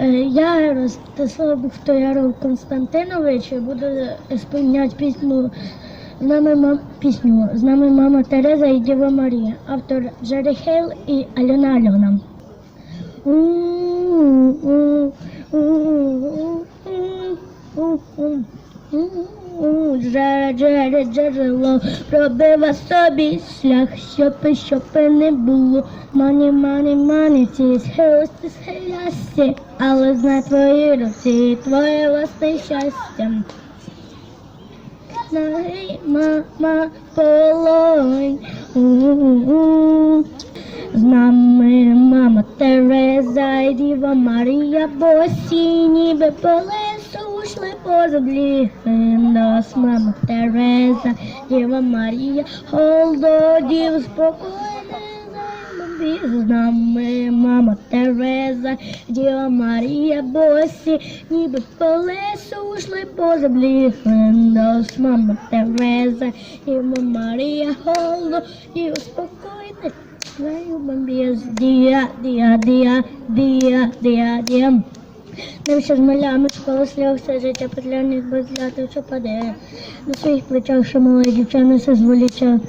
Е, Я Ростислав Бухтояров Константинович буду співняти пісню з нами мам... пісню з нами мама Тереза і Діва Марія. Автор Джері Хейл і Альона Альона. Джере, джерело, пробива собі шлях, щопи, щопи не було. Мані, мані, мані, ці схилості, схилясті, але знай твої руці, твоє власне щастя. Знай, мама, полонь. З нами мама Тереза і Діва Марія, босі ніби по землі. Нас мама Тереза, Діва Марія, голодів спокійно. З нами мама Тереза, Діва Марія, босі, ніби по лесу ушли по землі. Нас мама Тереза, Діва Марія, голодів спокійно. Твою бомбез, дія, дія, дія, дія, дія, дія. Навіщо з малями школа все життя петляних без ляти, що паде. На своїх плечах, що мала дівчина, все зволіча.